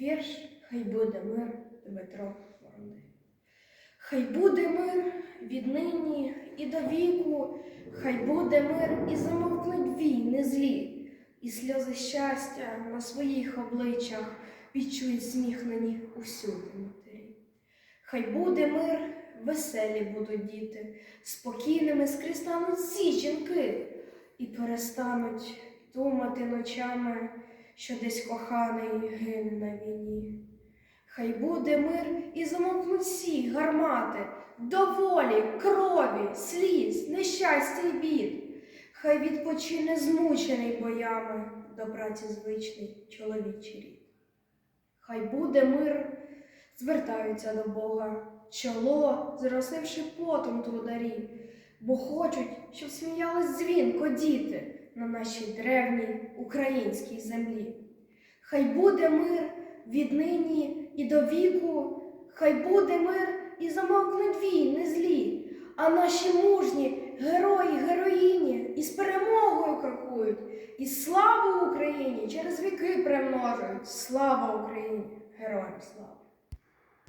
Вірш Хай буде мир Дмитро Ворони. Хай буде мир віднині і до віку, хай буде мир і замовкнуть війни злі, і сльози щастя на своїх обличчях відчують сміхнені усюди матері. Хай буде мир, веселі будуть діти, спокійними скрізь всі жінки, і перестануть думати ночами, що десь коханий гине на війні. Хай буде мир і замовкнуть всі гармати, доволі, крові, сліз, нещастя й бід. Хай відпочине змучений боями до праці звичний чоловічий рід. Хай буде мир, звертаються до Бога, чоло, зросивши потом трударі, бо хочуть, щоб сміялись дзвінко діти на нашій древній українській землі. Хай буде мир віднині і до віку, хай буде мир і замовкнуть війни злі, а наші мужні герої, героїні із перемогою крокують, і славу Україні через віки примножують. Слава Україні! Героям слава!